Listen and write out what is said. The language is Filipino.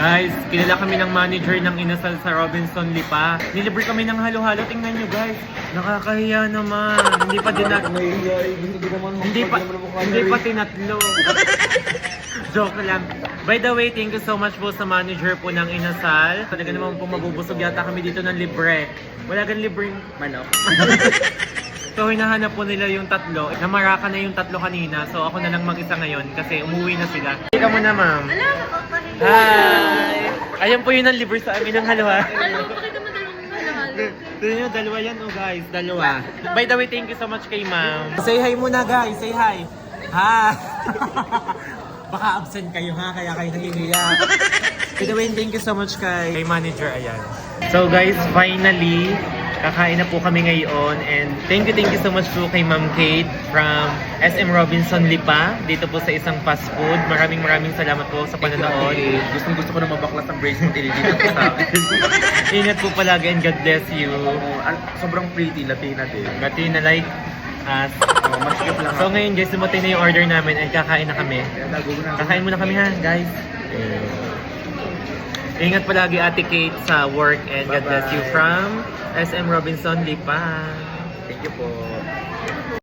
Guys, kilala kami ng manager ng inasal sa Robinson Lipa. Nilibre kami ng halo-halo. Tingnan nyo guys. Nakakahiya naman. Hindi pa din na... Hindi pa, hindi pa tinatlo. Joke lang. By the way, thank you so much po sa manager po ng Inasal. Talaga naman po mabubusog yata kami dito ng libre. Wala gan libreng manok. so hinahanap po nila yung tatlo. Namaraka na yung tatlo kanina. So ako na lang mag-isa ngayon kasi umuwi na sila. Ika mo na ma'am. Nakakahiya. Hi! Ayan po yun ang libre sa amin ng halawa. Ano, bakit naman dalawang halo-halo? Tignan nyo, dalawa yan oh guys, dalawa. By the way, thank you so much kay ma'am. Say hi muna guys, say hi. Ha! Baka absent kayo ha, kaya kayo nahihiya. By the way, thank you so much kay, kay manager, ayan. So guys, finally, kakain na po kami ngayon and thank you, thank you so much po kay Ma'am Kate from SM Robinson Lipa dito po sa isang fast food. Maraming maraming salamat po sa panonood. Gusto gusto ko na mabaklas ng bracelet ililito ko sa akin. Ingat po palagi and God bless you. Oo, sobrang pretty, Latina din. Gati na like us. Oh, masikip lang So ngayon guys, dumating na yung order namin and kakain na kami. Kaya na. Kakain muna kami ha, guys. Ingat palagi Ate Kate sa work and God bless you from SM Robinson Lipa. Thank you po.